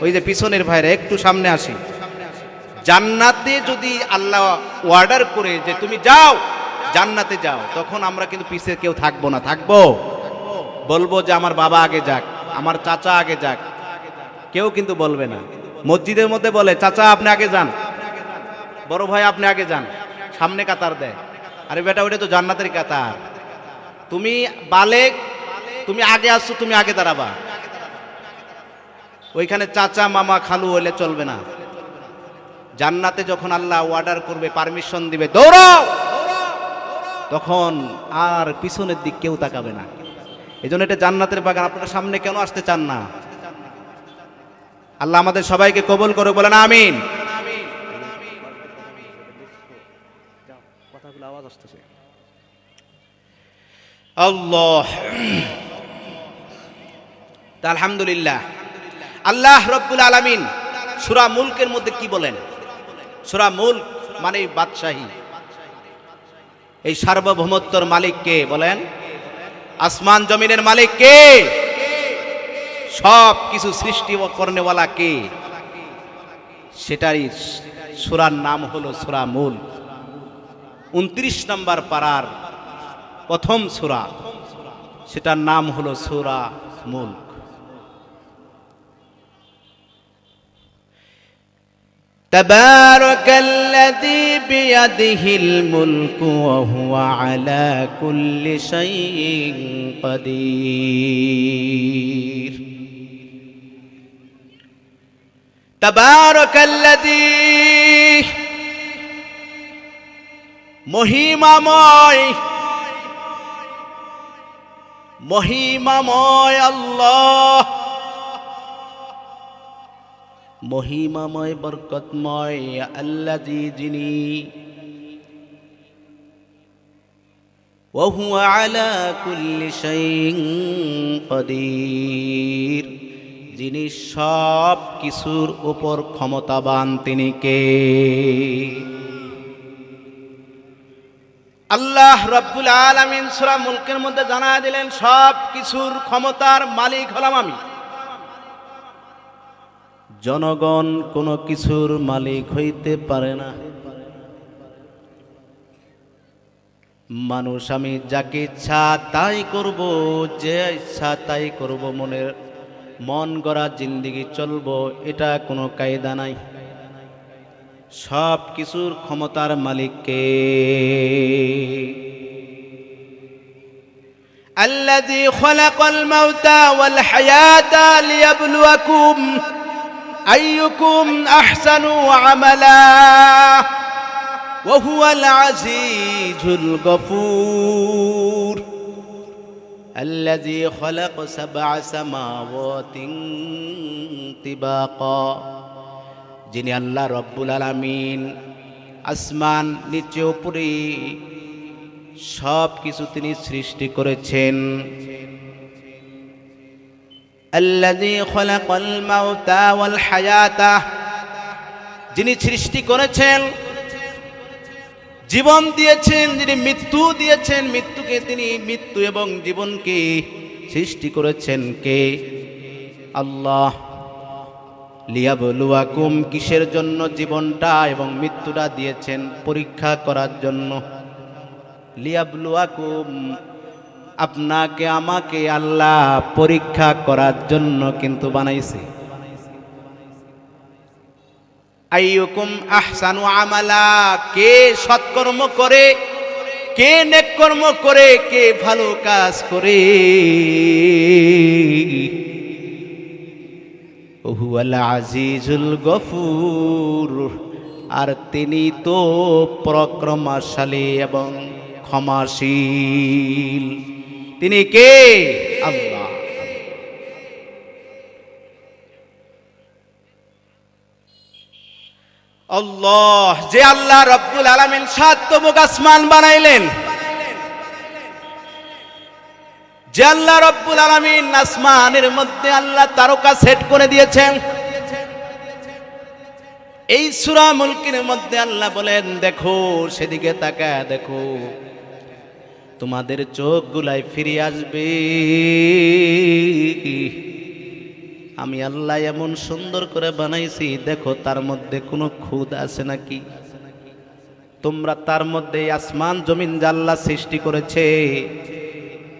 ওই যে পিছনের ভাইরা, একটু সামনে আসি। জান্নাতে যদি আল্লাহ অর্ডার করে যে তুমি যাও, জান্নাতে যাও, তখন আমরা কিন্তু পিছে কেউ থাকব না। থাকব? বলব যে আমার বাবা আগে যাক, আমার চাচা আগে যাক। কেউ কিন্তু বলবে না। মসজিদের মধ্যে বলে, চাচা, আপনি আগে যান। বড় ভাই, আপনি আগে যান। সামনে কাতার দেয়। আরে বেটা, ওটা তো জান্নাতের কাতার। তুমি বালেক, তুমি আগে আসছো, তুমি আগে দাঁড়াবা। ওইখানে চাচা মামা খালু হলে চলবে না। জান্নাতে যখন আল্লাহ অর্ডার করবে পারমিশন দিবে দৌড়াও! তখন আর পিছনের দিক কেউ তাকাবে না। এই জন্য এটা জান্নাতের বাগান। আপনারা সামনে কেন আসতে চান না? আল্লাহ আমাদের সবাইকে কবল করে বলেন আমিন। আল্লাহ। তা আলহামদুলিল্লাহ। আল্লাহ রব্বুল আলামিন সূরা মুলকের মধ্যে কি বলেন? সূরা মুলক মানে বাদশাহী। এই সার্বভৌমত্বর মালিক কে বলেন? আসমান জমিনের মালিক কে? সব কিছু সৃষ্টি করনেওয়ালা কে? সেটারই সুরার নাম হলো সূরা মূল উনত্রিশ নম্বর পাড়ার প্রথম সূরা, সেটার নাম হলো সূরা মুলক। تبارك الذي بيده الملك وهو على كل شيء قدير تبارك الذي মহিমাময় মহিমাময় আল্লাহ মহিমাময় বরকতময় আল্লাজি যিনি وهو على كل شيء قدير যিনি সব কিছুর উপর ক্ষমতাবান তিনি কে আল্লাহ রব্বুল আলামিন সূরা মুলকের মধ্যে জানা দিলেন সব কিছুর ক্ষমতার মালিক হলাম আমি জনগণ কোনো কিছুর মালিক হইতে পারে না মানুষ আমি যাকে ইচ্ছা তাই করব যে ইচ্ছা তাই করব মনের মন গড়া জিন্দিগি চলবো এটা কোনো কায়দা নাই সব কিছুর ক্ষমতার মালিককে الذي خلق الموت والحياة ليبلوكم أيكم أحسن عملا وهو العزيز الغفور الذي خلق سبع سماوات طباقا যিনি আল্লাহ রব্বুল আলামিন আসমান নিচে উপরে সব কিছু তিনি সৃষ্টি করেছেন আল্লাযী খলাকাল মাউতা ওয়াল যিনি সৃষ্টি করেছেন, জীবন দিয়েছেন, যিনি মৃত্যু দিয়েছেন, মৃত্যুকে তিনি মৃত্যু এবং জীবনকে সৃষ্টি করেছেন কে? আল্লাহ। লিয়াবলুয়াকুম, কিসের জন্য জীবনটা এবং মৃত্যুটা দিয়েছেন পরীক্ষা করার জন্য। লিয়াবলুয়াকুম আপনাকে, আমাকে আল্লাহ পরীক্ষা করার জন্য কিন্তু বানাইছে। আইয়ুকুম আহসানু আমালা, কে সৎকর্ম করে, কে নেককর্ম করে, কে ভালো কাজ করে। হুয়াল আজিজুল গফুর, আর তিনি তো পরাক্রমশালী এবং ক্ষমাশীল। তিনি কে? আল্লাহ। আল্লাহ, যে আল্লাহ রব্বুল আলামিন সাতমুখ আসমান বানাইলেন। যে আল্লাহ রব্বুল আলামিন আসমানের মধ্যে আল্লাহ তারকা সেট করে দিয়েছেন। এই সূরা মুলকের মধ্যে আল্লাহ বলেন, দেখো, সেদিকে তাকা দেখো। তোমাদের চোখ গুলাই ফিরে আসবে। আমি আল্লাহ এমন সুন্দর করে বানাইছি, দেখো তার মধ্যে কোনো খুদ আছে নাকি? তোমরা তার মধ্যে আসমান জমিন জাল্লা সৃষ্টি করেছে,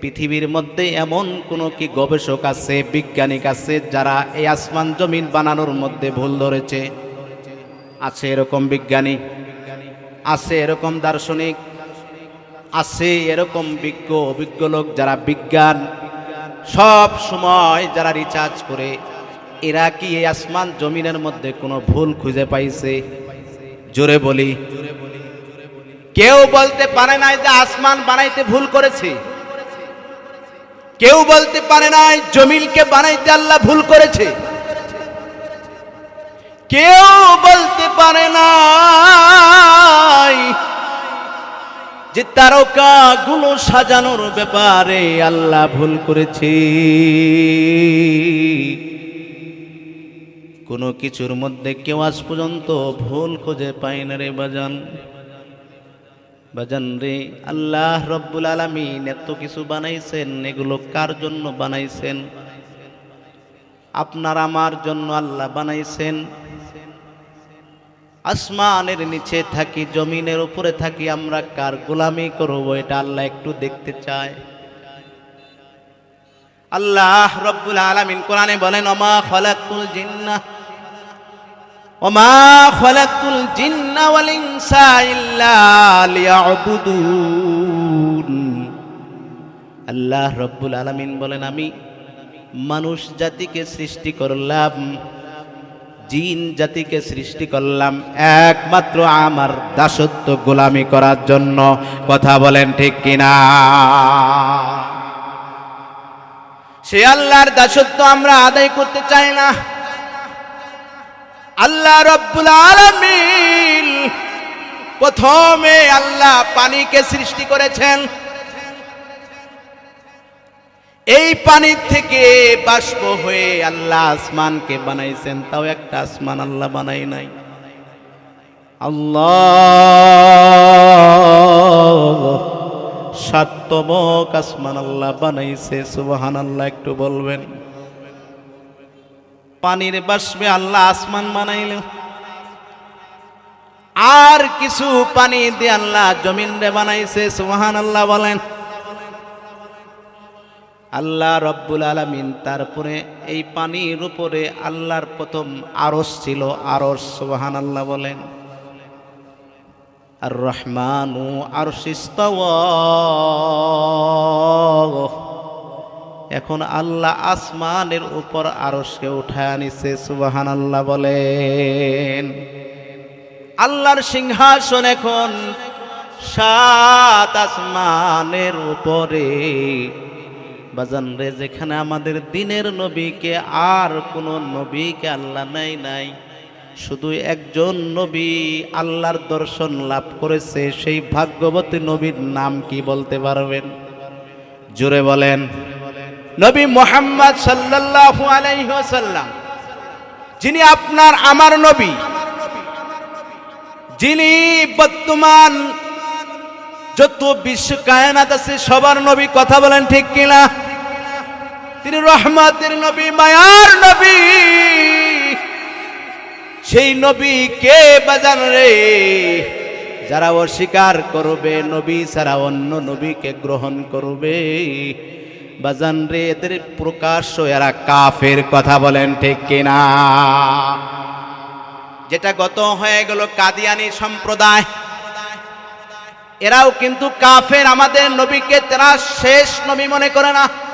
পৃথিবীর মধ্যে এমন কোনো কি গবেষক আছে, বিজ্ঞানিক আছে, যারা এই আসমান জমিন বানানোর মধ্যে ভুল ধরেছে? আছে এরকম বিজ্ঞানী, আছে এরকম দার্শনিক আছে এরকম বিজ্ঞ, অভিজ্ঞ লোক যারা বিজ্ঞান, সব সময় যারা রিচার্জ করে, এরা কি এই আসমান জমিনের মধ্যে কোনো ভুল খুঁজে পাইছে? জোরে বলি। কেউ বলতে পারে নাই যে আসমান বানাইতে ভুল করেছে। কেউ বলতে পারে নাই জমিনকে বানাইতে আল্লাহ ভুল করেছে। কেউ বলতে পারে নাই যে তারকা গুলো সাজানোর ব্যাপারে আল্লাহ ভুল করেছে। কোনো কিছুর মধ্যে কেউ আজ পর্যন্ত ভুল খুঁজে পায় না রে বাজান। বাজান রে, আল্লাহ রব্বুল আলমিন এত কিছু বানাইছেন, এগুলো কার জন্য বানাইছেন? আপনার আমার জন্য আল্লাহ বানাইছেন। আসমানের নিচে থাকি, জমিনের উপরে থাকি, আমরা কার গোলামি করব এটা আল্লাহ একটু দেখতে চায়। আল্লাহ রব্বুল আলামিন কোরআনে বলেন, ওমা খলাকুল জিন্নাহ ওমা খলাকুল জিন্না ওয়াল ইনসা ইল্লা আল্লাহ রব্বুল আলামিন বলেন, আমি মানুষ জাতিকে সৃষ্টি করলাম জিন জাতিকে সৃষ্টি করলাম একমাত্র আমার দাসত্ব গোলামি করার জন্য। কথা বলেন ঠিক কিনা? সে আল্লাহর দাসত্ব আমরা আদায় করতে চাই না। আল্লাহ রব্বুল আলামিন প্রথমে আল্লাহ পানিকে সৃষ্টি করেছেন। এই পানির থেকে বাষ্প হয়ে আল্লাহ আসমানকে বানাইছেন, তাও একটা আসমান আল্লাহ বানাই নাই। আল্লাহ সাতমক আসমান আল্লাহ বানাইছে সুবাহান আল্লাহ একটু বলবেন। পানির বাষ্পে আল্লাহ আসমান বানাইল আর কিছু পানি দিয়ে আল্লাহ জমিন বানাইছে সুবাহান আল্লাহ বলেন। আল্লাহ রব্বুল আলমিন তারপরে এই পানির উপরে আল্লাহর প্রথম আরস ছিল আরস সুবাহান আল্লাহ বলেন। আর রহমানু আর এখন আল্লাহ আসমানের উপর আরসকে উঠায় আনিছে সুবাহান আল্লাহ বলেন। আল্লাহর সিংহাসন এখন সাত আসমানের উপরে। বাজান রে, যেখানে আমাদের দিনের নবীকে আর কোনো নবীকে আল্লাহ নাই নাই। শুধু একজন নবী আল্লাহর দর্শন লাভ করেছে, সেই ভাগ্যবতী নবীর নাম কি বলতে পারবেন? জোরে বলেন। নবী মোহাম্মদ সাল্লাল্লাহু আলাইহি ওয়াসাল্লাম, যিনি আপনার আমার নবী, যিনি বর্তমান যত বিশ্ব কায়নাত আছে, সবার নবী, কথা বলেন ঠিক কিনা? তিনি রহমতের নবী, মায়ার নবী। সেই নবী কে বাজান রে? যারা অস্বীকার করবে, নবী ছাড়া অন্য নবীকে গ্রহণ করবে। বাজান রে, এদের প্রকাশ্য এরা কাফের, কথা বলেন ঠিক কিনা? যেটা গত হয়ে গেল কাদিয়ানি সম্প্রদায়। এরাও কিন্তু কাফের, আমাদের নবীকে তারা শেষ নবী মনে করে না।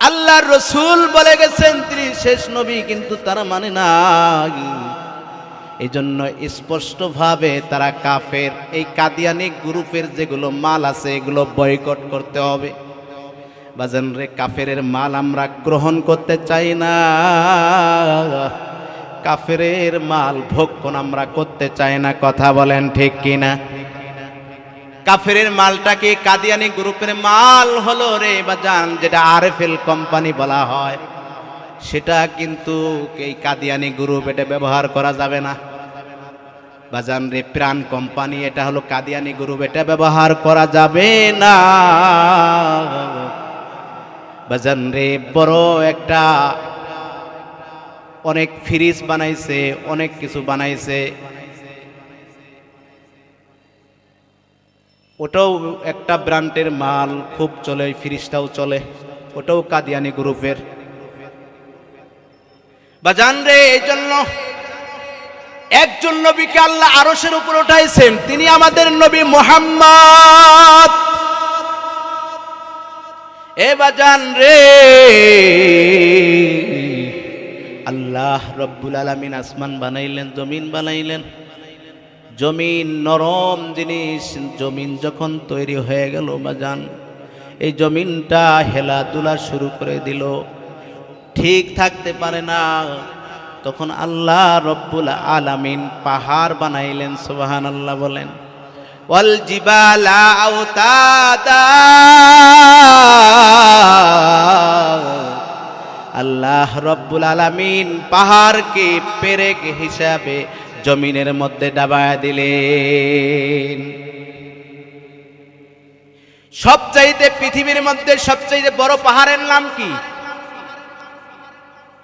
আল্লাহর রসুল বলে গেছেন তিনি শেষ নবী কিন্তু তারা মানে না এই জন্য স্পষ্টভাবে তারা কাফের। এই কাদিয়ানি গ্রুপের যেগুলো মাল আছে, এগুলো বয়কট করতে হবে। বাজান রে কাফের মাল আমরা গ্রহণ করতে চাই না। কাফের মাল ভক্ষণ আমরা করতে চাই না। কথা বলেন ঠিক কিনা? কাফের মালটাকে কাদিয়ানি গ্রুপের মাল হলো রে বাজান, যেটা আরএফএল কোম্পানি বলা হয়। সেটা কিন্তু এই কাদিয়ানি গ্রুপ এটা ব্যবহার করা যাবে না। বাজান রে, প্রাণ কোম্পানি, এটা হলো কাদিয়ানি গ্রুপ, এটা ব্যবহার করা যাবে না। বাজান রে, বড় একটা অনেক ফ্রিজ বানাইছে, অনেক কিছু বানাইছে। ওটাও একটা ব্র্যান্ডের মাল, খুব চলে ফ্রিজটাও চলে। ওটাও কাদিয়ানি গ্রুপের। বাজান রে, এই জন্য একজন নবীকে আল্লাহ আরশের উপর উঠাইছেন। তিনি আমাদের নবী মোহাম্মদ। এ বাজান রে, আল্লাহ রব্বুল আলামিন আসমান বানাইলেন, জমিন বানাইলেন। জমিন নরম জিনিস, জমিন যখন তৈরি হয়ে গেল বাজান, এই জমিনটা হেলাধুলা শুরু করে দিল। ঠিক থাকতে পারে না। তখন আল্লাহ রব্বুল আলামিন পাহাড় বানাইলেন সুবাহান আল্লাহ বলেন, ওয়াল জিবালা আল্লাহ রব্বুল আলামিন পাহাড়কে পেরেক হিসাবে জমিনের মধ্যে ডাবায়া দিলেন। সবচাইতে পৃথিবীর মধ্যে সবচাইতে বড় পাহাড়ের নাম কি?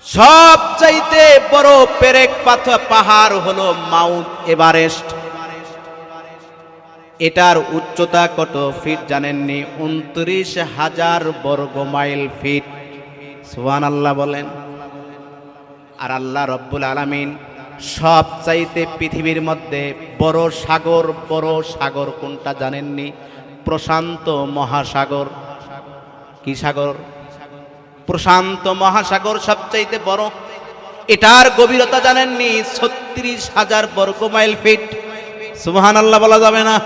সবচাইতে বড় পেরেক পাথর পাহাড় হলো মাউন্ট এভারেস্ট। এটার উচ্চতা কত ফিট জানেননি? উনত্রিশ হাজার বর্গ মাইল ফিট। সুহান আল্লাহ বলেন। আর আল্লাহ রব্বুল আলামিন সব চাইতে পৃথিবীর মধ্যে বড় সাগর বড় সাগর কোনটা জানেননি? প্রশান্ত মহাসাগর। কি সাগর? প্রশান্ত মহাসাগর সবচাইতে বড়। এটার গভীরতা জানেননি? ছত্রিশ হাজার বর্গ মাইল ফিট। সুহান আল্লাহ বলা যাবে না।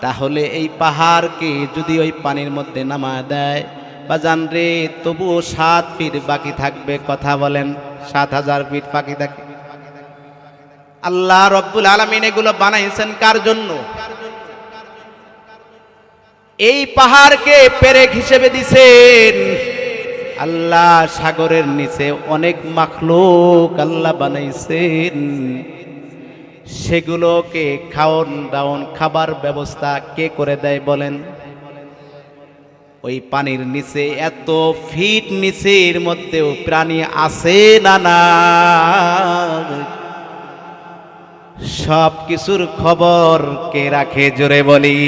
তাহলে এই পাহাড়কে যদি ওই পানির মধ্যে নামা দেয়, বা জান রে তবুও সাত ফিট বাকি থাকবে, কথা বলেন। সাত হাজার ফিট বাকি থাকে আল্লাহ রব্বুল আলমিন এগুলো বানাইছেন কার জন্য? এই পাহাড়কে পেরেক হিসেবে দিছেন। আল্লাহ সাগরের নিচে অনেক মাখলুক আল্লাহ বানাইছেন। সেগুলোকে খাওয়ন দাওন খাবার ব্যবস্থা কে করে দেয় বলেন? ওই পানির নিচে, এত ফিট নিচের মধ্যেও প্রাণী আছে না না সব কিছুর খবর কে রাখে জোরে বলি?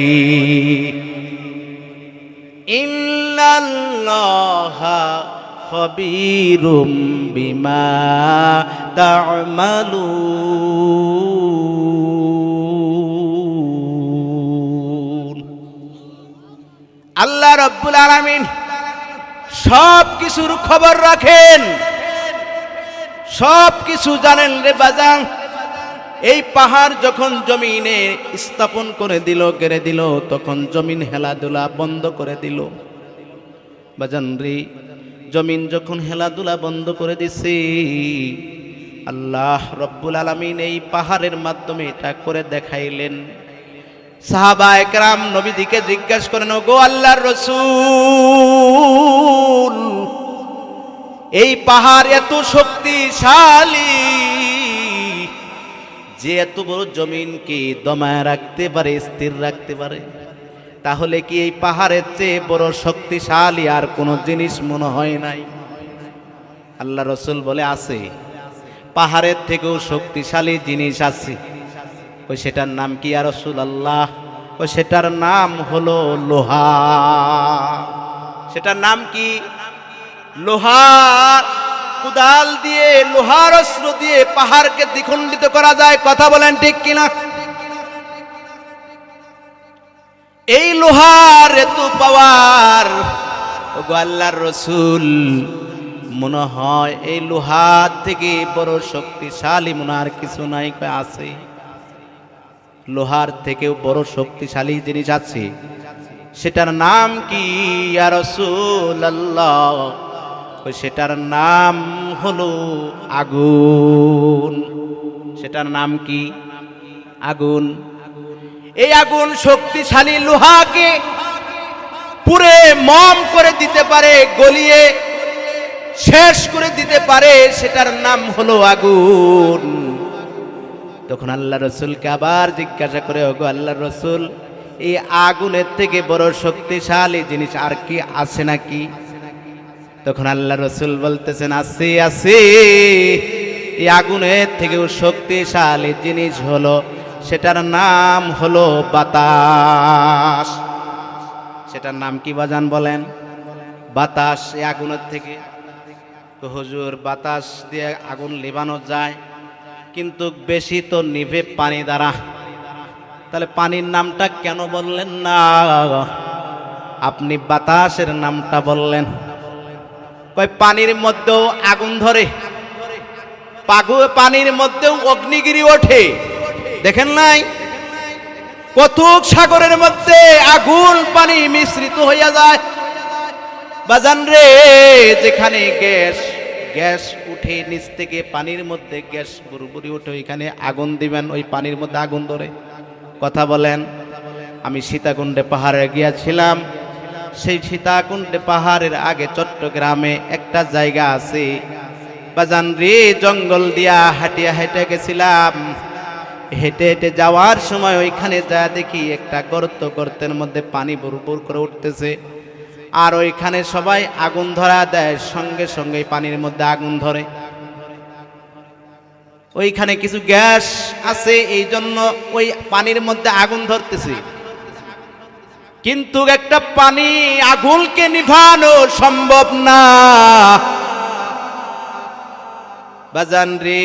ইল্লাল্লাহা খবীরুম বিমা তা'মালুন। আল্লাহ রব্বুল আলামিন সব কিছুর খবর রাখেন। সব কিছু জানেন রে বাজান। এই পাহাড় যখন জমিনে স্থাপন করে দিল, কেড়ে দিল, তখন জমিন হেলাধুলা বন্ধ করে দিল। বাজান রে, জমিন যখন হেলাধুলা বন্ধ করে দিছে, আল্লাহ রব্বুল আলামিন এই পাহাড়ের মাধ্যমে এটা করে দেখাইলেন। সাহাবা একরাম নবীদিকে জিজ্ঞাসা করেন গো আল্লাহর রসুল, এই পাহাড় এত শক্তিশালী, যে এত বড় জমিনকে দমায় রাখতে পারে, স্থির রাখতে পারে? তাহলে কি এই পাহাড়ের চেয়ে বড় শক্তিশালী আর কোনো জিনিস মনে হয় নাই? আল্লাহ রসুল বলে, আছে। পাহাড়ের থেকেও শক্তিশালী জিনিস আছে। ওই সেটার নাম কি আর রসুল আল্লাহ ওই সেটার নাম হলো লোহা। সেটার নাম কি? লোহার কুদাল দিয়ে, লোহার অস্ত্র দিয়ে পাহাড়কে দ্বিখণ্ডিত করা যায়। কথা বলেন ঠিক কিনা? এই লোহার এত পাওয়ার। ওগো আল্লাহর রসুল, মনে হয় এই লোহার থেকে বড় শক্তিশালী মনে আর কিছু নাই আছে। লোহার থেকেও বড় শক্তিশালী জিনিস আছে। সেটার নাম কি সেটার নাম হলো আগুন। সেটার নাম কি? আগুন। এই আগুন শক্তিশালী লোহাকে পুরে মম করে দিতে পারে, গলিয়ে শেষ করে দিতে পারে, সেটার নাম হলো আগুন। তখন আল্লাহ রসুলকে আবার জিজ্ঞাসা করে, ওগো আল্লাহ রসুল, এই আগুনের থেকে বড় শক্তিশালী জিনিস আর কি আছে নাকি? তখন আল্লাহ রসুল বলতেছেন, আছে আছে। এই আগুনের থেকেও শক্তিশালী জিনিস হলো, সেটার নাম হলো বাতাস। সেটার নাম কি বাজান বলেন? বাতাস এই আগুনের থেকে। হুজুর, বাতাস দিয়ে আগুন লিবানো যায়। কিন্তু বেশি তো নিভে পানি দ্বারা। তাহলে পানির নামটা কেন বললেন না? আপনি বাতাসের নামটা বললেন। কয়, পানির মধ্যেও আগুন ধরে। পাগু, পানির মধ্যেও অগ্নিগিরি ওঠে। দেখেন নাই? কতক সাগরের মধ্যে আগুন, পানি মিশ্রিত হইয়া যায়। বাজান রে, যেখানে গ্যাস গ্যাস উঠে নিচ থেকে পানির মধ্যে গ্যাস বুড়ি উঠে ওইখানে আগুন দিবেন, ওই পানির মধ্যে আগুন ধরে। কথা বলেন, আমি সীতাকুণ্ডে পাহাড়ে গিয়েছিলাম। সেই সীতাকুণ্ডে পাহাড়ের আগে চট্টগ্রামে একটা জায়গা আছে। বাজান রে, জঙ্গল দিয়া হাঁটিয়া হেঁটে গেছিলাম। হেঁটে হেঁটে যাওয়ার সময় ওইখানে যা দেখি একটা গর্ত, গর্তের মধ্যে পানি বুরবুর করে উঠতেছে। আর ওইখানে সবাই আগুন ধরা দেয়, সঙ্গে সঙ্গে পানির মধ্যে আগুন ধরে। ওইখানে কিছু গ্যাস আছে, এই জন্য ওই পানির মধ্যে আগুন ধরতেছে। কিন্তু একটা পানি আগুনকে নিভানো সম্ভব না। বাজান রে,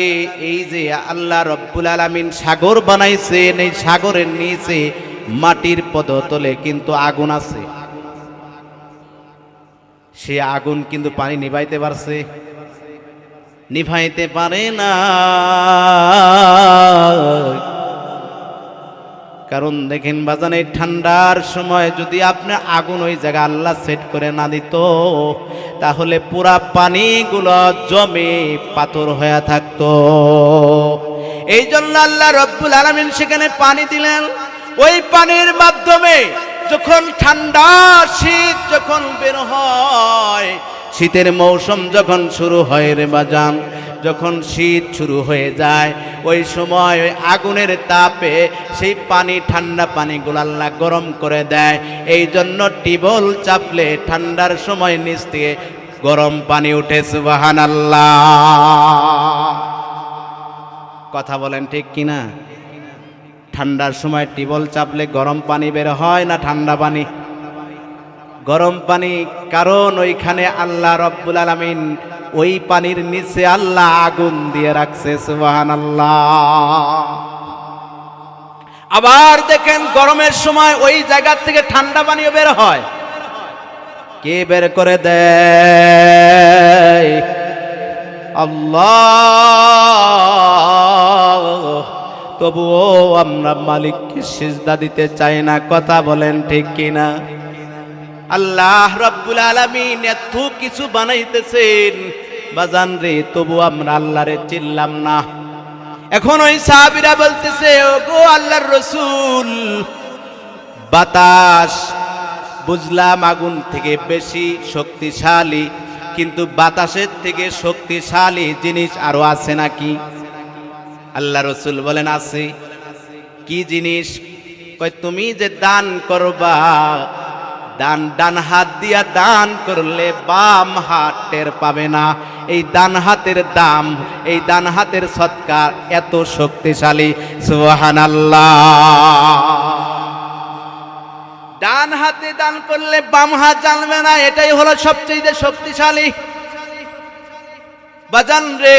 এই যে আল্লাহ রব্বুল আলামিন সাগর বানাইছেন, এই সাগরের নিচে মাটির পদতলে কিন্তু আগুন আছে। সে আগুন কিন্তু পানি নিভাইতে পারছে। নিভাইতে পারে না। কারণ দেখেন বাজান এই ঠান্ডার সময় যদি আপনি আগুন ওই জায়গা আল্লাহ সেট করে না দিত, তাহলে পুরা পানিগুলো জমে পাথর হয়ে থাকতো। এই জন্য আল্লাহ রব্বুল আলমিন সেখানে পানি দিলেন। ওই পানির মাধ্যমে যখন ঠান্ডা শীত যখন বের হয়, শীতের মৌসুম যখন শুরু হয় রে বাজান, যখন শীত শুরু হয়ে যায়, ওই সময় ওই আগুনের তাপে সেই পানি, ঠান্ডা পানিগুলো আল্লাহ গরম করে দেয়। এই জন্য টিবল চাপলে ঠান্ডার সময় নিচ থেকে গরম পানি উঠে সুবাহান আল্লাহ কথা বলেন ঠিক কিনা? ঠান্ডার সময় টিবল চাপলে গরম পানি বের হয় না ঠান্ডা পানি? গরম পানি কারণ ওইখানে আল্লাহ রব্বুল আলমিন ওই পানির নিচে আল্লাহ আগুন দিয়ে রাখছে সুবাহান আবার দেখেন গরমের সময় ওই জায়গার থেকে ঠান্ডা পানিও বের হয়। কে বের করে দেয়? আল্লাহ। তবুও আমরা মালিককে সিজদা দিতে চাই না, কথা বলেন ঠিক কিনা? আল্লাহ রব্বুল আলামিন এত কিছু বানাইতেছেন। বাজান রে, তবু আমরা আল্লাহরে চিনলাম না। এখন ওই সাহাবিরা বলতেছে ও গো আল্লাহর রসুল, বাতাস, বুঝলাম আগুন থেকে বেশি শক্তিশালী, কিন্তু বাতাসের থেকে শক্তিশালী জিনিস আরও আছে নাকি? আল্লাহ রসুল বলেন, আছে। কি জিনিস? তুমি যে দান করবা, দান ডান হাত দিয়া দান করলে বাম হাত টের পাবে না। এই ডান হাতের দাম, এই ডান হাতের সৎকার এত শক্তিশালী। সুহান ডান হাতে দান করলে বাম হাত জানবে না, এটাই হলো সবচেয়ে শক্তিশালী। বাজান রে।